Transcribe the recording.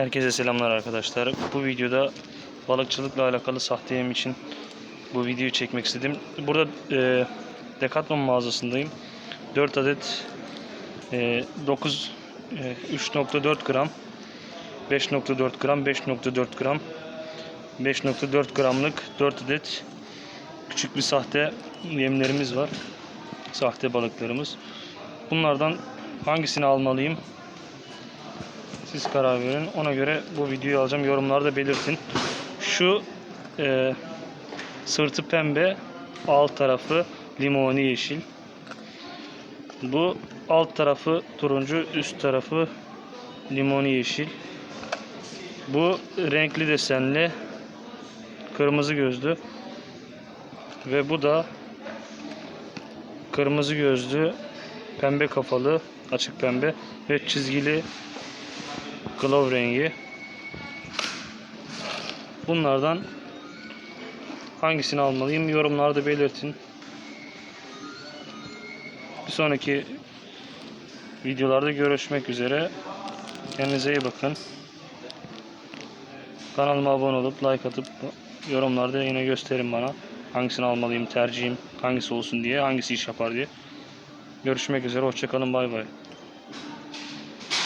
Herkese selamlar arkadaşlar. Bu videoda balıkçılıkla alakalı sahte yem için bu videoyu çekmek istedim. Burada e, Decathlon mağazasındayım. 4 adet e, 9 e, 3.4 gram 5.4 gram 5.4 gram 5.4 gramlık 4 adet küçük bir sahte yemlerimiz var. Sahte balıklarımız. Bunlardan hangisini almalıyım? Siz karar verin. Ona göre bu videoyu alacağım. Yorumlarda belirtin. Şu e, sırtı pembe, alt tarafı limoni yeşil. Bu alt tarafı turuncu, üst tarafı limoni yeşil. Bu renkli desenli kırmızı gözlü ve bu da kırmızı gözlü pembe kafalı açık pembe ve çizgili glove rengi. Bunlardan hangisini almalıyım yorumlarda belirtin. Bir sonraki videolarda görüşmek üzere. Kendinize iyi bakın. Kanalıma abone olup like atıp yorumlarda yine gösterin bana. Hangisini almalıyım, tercihim hangisi olsun diye, hangisi iş yapar diye. Görüşmek üzere, hoşçakalın, bay bay.